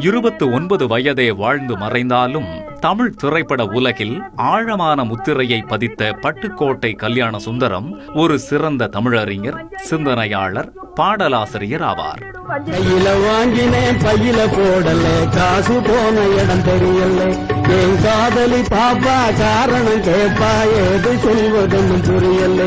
இருபத்து ஒன்பது வயதே வாழ்ந்து மறைந்தாலும் தமிழ் திரைப்பட உலகில் ஆழமான முத்திரையை பதித்த பட்டுக்கோட்டை கல்யாண சுந்தரம் ஒரு சிறந்த தமிழறிஞர் சிந்தனையாளர் பாடலாசிரியர் ஆவார். கையில வாங்கினேன் பையில போடல. காசு போன இடம் தெரியல. என் காதலி பாப்பா காரணம் கேப்பா. ஏது சொல்வதுன்னு புரியல.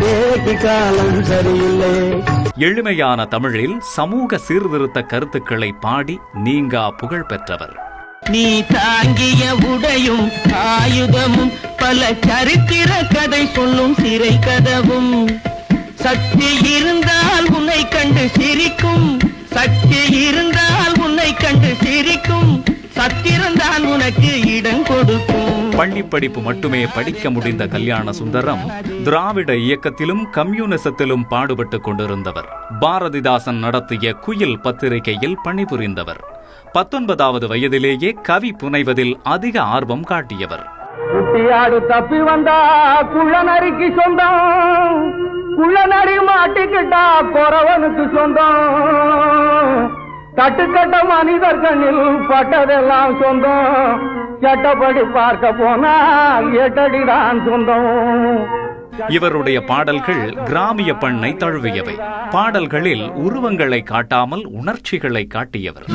ஏக்கு காலம் சரியில்லை. எளிமையான தமிழில் சமூக சீர்திருத்த கருத்துக்களை பாடி நீங்கா புகழ் பெற்றவர். நீ தாங்கிய உடையும் ஆயுதமும் பல சரித்திர கதை சொல்லும் சிறை கதவும். சக்தி இருந்தால் உன்னை கண்டு சிரிக்கும் பள்ளி படிப்பு மட்டுமே படிக்க முடிந்த கல்யாண சுந்தரம் திராவிட இயக்கத்திலும் கம்யூனிசத்திலும் பாடுபட்டுக் கொண்டிருந்தவர். பாரதிதாசன் நடத்திய குயில் பத்திரிகையில் பணிபுரிந்தவர். பத்தொன்பதாவது வயதிலேயே கவி புனைவதில் அதிக ஆர்வம் காட்டியவர். குட்டியாடு தப்பி வந்தா குள்ளநரிக்கு சொந்தம். குள்ளநரி மாட்டிக்கிட்டா குறவனுக்கு சொந்தம். கட்டுக்கட்ட மனிதர் கண்ணில் பட்டதெல்லாம் சொந்தம். சட்டப்படி பார்க்க போனா எட்டடிதான் சொந்தம். இவருடைய பாடல்கள் கிராமிய பண்ணை தழுவியவை. பாடல்களில் உருவங்களை காட்டாமல் உணர்ச்சிகளை காட்டியவர்.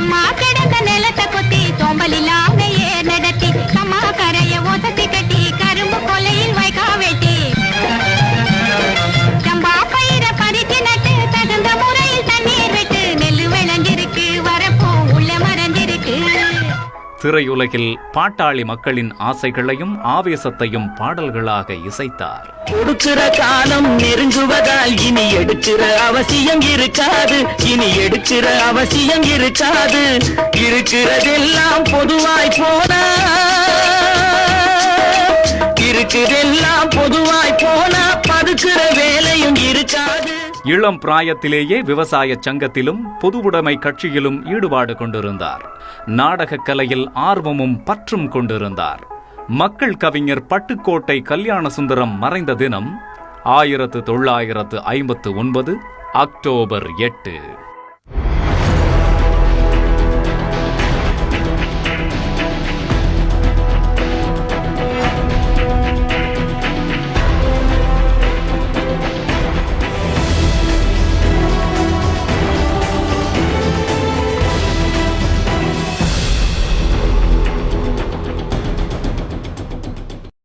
திரையுலகில் பாட்டாளி மக்களின் ஆசைகளையும் ஆவேசத்தையும் பாடல்களாக இசைத்தார். கொடுக்கிற காலம் நெருங்குவதால் இனி எடுக்கிற அவசியம் இருக்காது. இனி எடுக்கிற அவசியம் இருக்காது. இருக்கிறதெல்லாம் பொதுவாய் போனா இருக்கிறதெல்லாம் பொதுவாய் இளம் பிராயத்திலேயே விவசாய சங்கத்திலும் பொதுவுடைமை கட்சியிலும் ஈடுபாடு கொண்டிருந்தார். நாடகக் கலையில் ஆர்வமும் பற்றும் கொண்டிருந்தார். மக்கள் கவிஞர் பட்டுக்கோட்டை கல்யாண சுந்தரம் மறைந்த தினம் ஆயிரத்து தொள்ளாயிரத்து ஐம்பத்து ஒன்பது அக்டோபர் எட்டு.